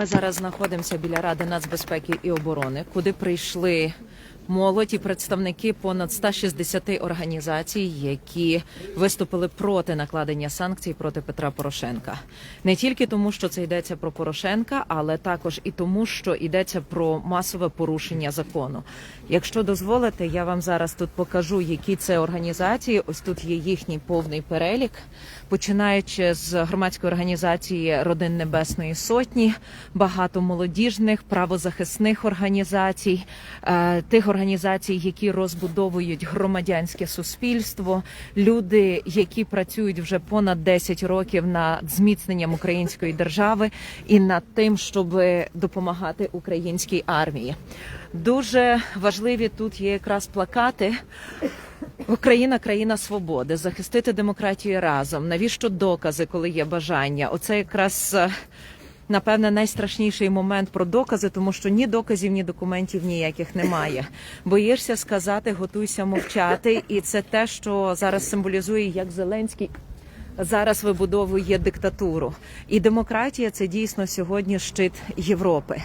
Ми зараз знаходимося біля Ради нацбезпеки і оборони, куди прийшли молодь і представники понад 160 організацій, які виступили проти накладення санкцій проти Петра Порошенка. Не тільки тому, що це йдеться про Порошенка, але також і тому, що йдеться про масове порушення закону. Якщо дозволите, я вам зараз тут покажу, які це організації. Ось тут є їхній повний перелік, починаючи з громадської організації Родин Небесної Сотні, багато молодіжних правозахисних організацій, е, тих організацій, які розбудовують громадянське суспільство, люди, які працюють вже понад 10 років над зміцненням української держави і над тим, щоб допомагати українській армії. Дуже важливі тут є якраз плакати. Україна країна свободи, захистити демократію разом. Навіщо докази, коли є бажання? Оце якраз напевне найстрашніший момент про докази, тому що ні доказів, ні документів ніяких немає. Боїшся сказати, готуйся мовчати, і це те, що зараз символізує як Зеленський. Зараз вибудовує диктатуру, і демократія це дійсно сьогодні щит Європи.